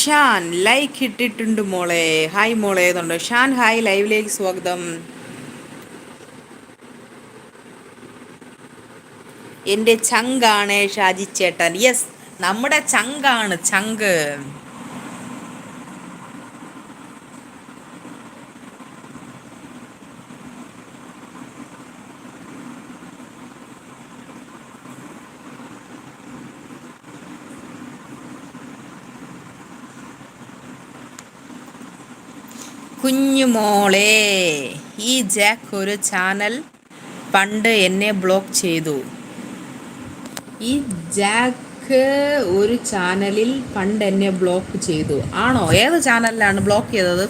Shaan like ഇട്ടിട്ടുണ്ട് മോളെ. Hi മോളെ എന്നുണ്ട് ഷാൻ ഹായ് ലൈവിലേക്ക് സ്വാഗതം. എന്റെ ചങ്കാണ് ഷാജി ചേട്ടൻ. യെസ് നമ്മുടെ ചങ്കാണ് ചങ്ക്. കുഞ്ഞുമോളെ ഈ ജാക്ക് ഒരു ചാനൽ പണ്ട് എന്നെ ബ്ലോക്ക് ചെയ്തു. ഈ ജാക്ക് ഒരു ചാനലിൽ പണ്ട് എന്നെ ബ്ലോക്ക് ചെയ്തു. ആണോ? ഏത് ചാനലിലാണ് ബ്ലോക്ക് ചെയ്തത്?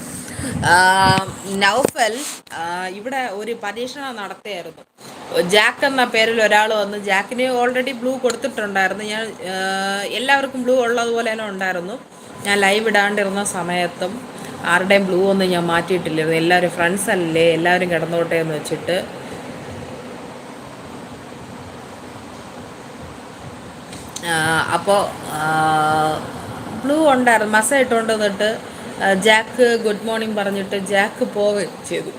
നൗഫൽ ഇവിടെ ഒരു പരീക്ഷണം നടത്തിയായിരുന്നു. ജാക്ക് എന്ന പേരിൽ ഒരാൾ വന്ന് ജാക്കിന് ഓൾറെഡി ബ്ലൂ കൊടുത്തിട്ടുണ്ടായിരുന്നു. ഞാൻ എല്ലാവർക്കും ബ്ലൂ ഉള്ളതുപോലെ തന്നെ ഉണ്ടായിരുന്നു. ഞാൻ ലൈവ് ഇടാണ്ടിരുന്ന സമയത്തും ആരുടെയും ബ്ലൂ ഒന്നും ഞാൻ മാറ്റിയിട്ടില്ലായിരുന്നു എല്ലാവരും ഫ്രണ്ട്സ് അല്ലേ? എല്ലാവരും കിടന്നോട്ടെ എന്ന് വെച്ചിട്ട്. അപ്പോൾ ബ്ലൂ ഉണ്ടായിരുന്നു. മസ ഇട്ടുകൊണ്ട് വന്നിട്ട് ജാക്ക് ഗുഡ് മോർണിംഗ് പറഞ്ഞിട്ട് ജാക്ക് പോവുകയും ചെയ്തു.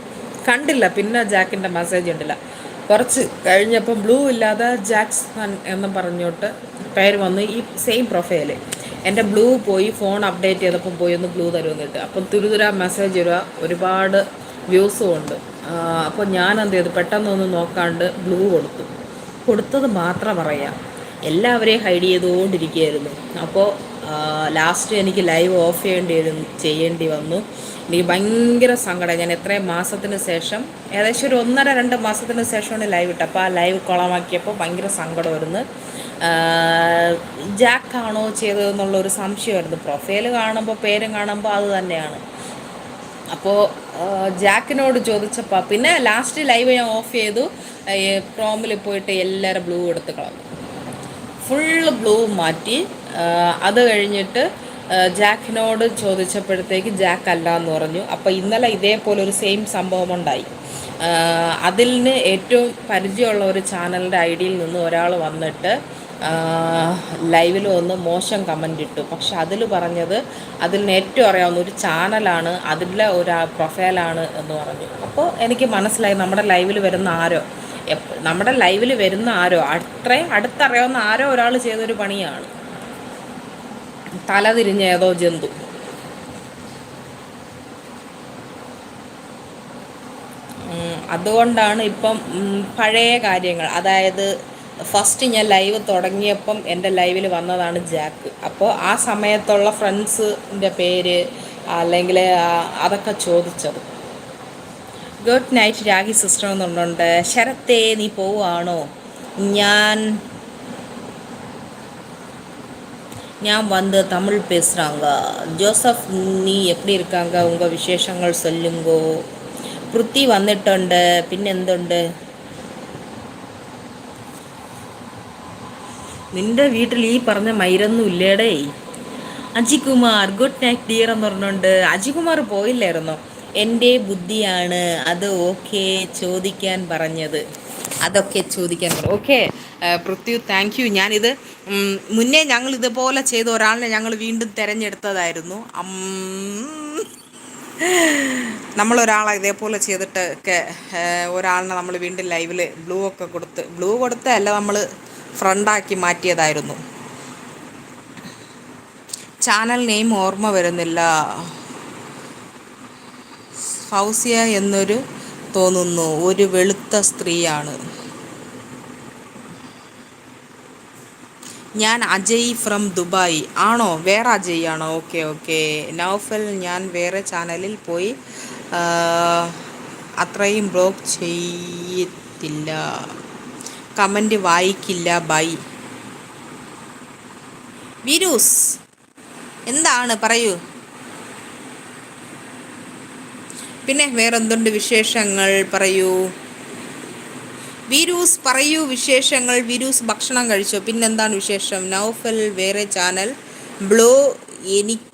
കണ്ടില്ല. പിന്നെ ജാക്കിന്റെ മെസ്സേജ് ഉണ്ടില്ല കുറച്ച് കഴിഞ്ഞപ്പം ബ്ലൂ ഇല്ലാതെ ജാക്സ് എന്ന് പറഞ്ഞോട്ട് പേര് വന്ന് ഈ സെയിം പ്രൊഫൈൽ എന്റെ ബ്ലൂ പോയി ഫോൺ അപ്ഡേറ്റ് ചെയ്തപ്പോൾ പോയി ഒന്ന് ബ്ലൂ തരുമെന്ന് കിട്ടുക അപ്പം തുരുതുര മെസ്സേജ് വരിക ഒരുപാട് വ്യൂസും ഉണ്ട്. അപ്പോൾ ഞാൻ എന്ത് ചെയ്തു? പെട്ടെന്നൊന്ന് നോക്കാണ്ട് ബ്ലൂ കൊടുത്തു. കൊടുത്തത് മാത്രം പറയാം. എല്ലാവരെയും ഹൈഡ് ചെയ്തുകൊണ്ടിരിക്കുകയായിരുന്നു. അപ്പോൾ ലാസ്റ്റ് എനിക്ക് ലൈവ് ഓഫ് ചെയ്യേണ്ടി ചെയ്യേണ്ടി വന്നു. എനിക്ക് ഭയങ്കര സങ്കടം. ഞാൻ എത്രയും മാസത്തിന് ശേഷം ഏകദേശം ഒരു ഒന്നര രണ്ട് മാസത്തിന് ശേഷമാണ് ലൈവ് ഇട്ടത്. അപ്പോൾ ആ ലൈവ് കുളമാക്കിയപ്പോൾ ഭയങ്കര സങ്കടം വരുന്നു ജാക്കാണോ ചെയ്തതെന്നുള്ളൊരു സംശയമായിരുന്നു. പ്രൊഫൈൽ കാണുമ്പോൾ പേരും കാണുമ്പോൾ അത് തന്നെയാണ്. അപ്പോൾ ജാക്കിനോട് ചോദിച്ചപ്പോൾ പിന്നെ ലാസ്റ്റ് ലൈവ് ഞാൻ ഓഫ് ചെയ്തു. ക്രോമിൽ പോയിട്ട് എല്ലാവരും ബ്ലൂ എടുത്ത് കളഞ്ഞു. ഫുള്ള് ബ്ലൂ മാറ്റി അത് കഴിഞ്ഞിട്ട് ജാക്കിനോട് ചോദിച്ചപ്പോഴത്തേക്ക് ജാക്ക് അല്ല എന്ന് പറഞ്ഞു. അപ്പോൾ ഇന്നലെ ഇതേപോലെ ഒരു സെയിം സംഭവം ഉണ്ടായി. അതിന് ഏറ്റവും പരിചയമുള്ള ഒരു ചാനലിന്റെ ഐ ഡിയിൽ നിന്ന് ഒരാൾ വന്നിട്ട് ലൈവിൽ ഒന്ന് മോശം കമന്റ് ഇട്ടു. പക്ഷെ അതിൽ പറഞ്ഞത് അതിൽ ഏറ്റവും അറിയാവുന്ന ഒരു ചാനലാണ് അതിലെ ഒരു പ്രൊഫൈലാണ് എന്ന് പറഞ്ഞു. അപ്പോൾ എനിക്ക് മനസ്സിലായി നമ്മുടെ ലൈവിൽ വരുന്ന ആരോ. നമ്മുടെ ലൈവിൽ വരുന്ന ആരോ അത്രയും അടുത്തറിയാവുന്ന ആരോ ഒരാൾ ചെയ്തൊരു പണിയാണ്. തലതിരിഞ്ഞ ഏതോ ജന്തു. അതുകൊണ്ടാണ് ഇപ്പം പഴയ കാര്യങ്ങൾ. അതായത് ഫസ്റ്റ് ഞാൻ ലൈവ് തുടങ്ങിയപ്പം എൻ്റെ ലൈവിൽ വന്നതാണ് ജാക്ക് അപ്പോൾ ആ സമയത്തുള്ള ഫ്രണ്ട്സിൻ്റെ പേര് അല്ലെങ്കിൽ അതൊക്കെ ചോദിച്ചത് ഗുഡ് നൈറ്റ് രാഗി സിസ്റ്റർ എന്നുണ്ട് ശരത്തെ നീ പോവുകയാണോ ഞാൻ ഞാൻ வந்து தமிழ் பேசுகிறாங்க ஜோசப் நீ எப்படி இருக்காங்க உங்கள் വിശേഷങ്ങൾ சொல்லுங்கோ പൃഥ്വി വന്നിട്ടുണ്ട് പിന്നെന്തുണ്ട് നിന്റെ വീട്ടിൽ ഈ പറഞ്ഞ മൈരൊന്നും ഇല്ലേടേ. അജികുമാർ ഗുഡ് നൈറ്റ് ഡിയർ എന്ന് പറഞ്ഞുകൊണ്ട് അജികുമാർ പോയില്ലായിരുന്നോ? എന്റെ ബുദ്ധിയാണ് അത് ഓക്കെ ചോദിക്കാൻ പറഞ്ഞത്. അതൊക്കെ ചോദിക്കാൻ പറഞ്ഞു. ഓക്കെ പൃഥ്വി താങ്ക് യു ഞാനിത് മുന്നേ ഞങ്ങൾ ഇതുപോലെ ചെയ്ത ഒരാളിനെ ഞങ്ങൾ വീണ്ടും തിരഞ്ഞെടുത്തതായിരുന്നു. നമ്മളൊരാളെ ഇതേപോലെ ചെയ്തിട്ട് ഒക്കെ ഒരാളിനെ നമ്മൾ വീണ്ടും ലൈവിൽ ബ്ലൂ ഒക്കെ കൊടുത്ത് ബ്ലൂ കൊടുത്തല്ല നമ്മൾ ഫ്രണ്ടാക്കി മാറ്റിയതായിരുന്നു. ചാനൽ നെയിം ഓർമ്മ വരുന്നില്ല. ഫൗസിയ എന്നൊരു തോന്നുന്നു. ഒരു വെളുത്ത സ്ത്രീയാണ്. ഞാൻ അജയ് ഫ്രം ദുബായ്. ആണോ? വേറെ അജയ് ആണോ? Okay okay. നൗഫൽ ഞാൻ വേറെ ചാനലിൽ പോയി അത്രയും ബ്ലോക്ക് ചെയ്യത്തില്ല. Comment വായിക്കില്ല by. വിരൂസ് എന്താണ്? പറയൂ. പിന്നെ വേറെന്തുണ്ട് വിശേഷങ്ങൾ? പറയൂ. വിരൂസ് പറയൂ വിശേഷങ്ങൾ. വിരൂസ് ഭക്ഷണം കഴിച്ചോ? പിന്നെന്താണ് വിശേഷം? നൗഫൽ വേറെ ചാനൽ. ബ്ലോ എനിക്ക്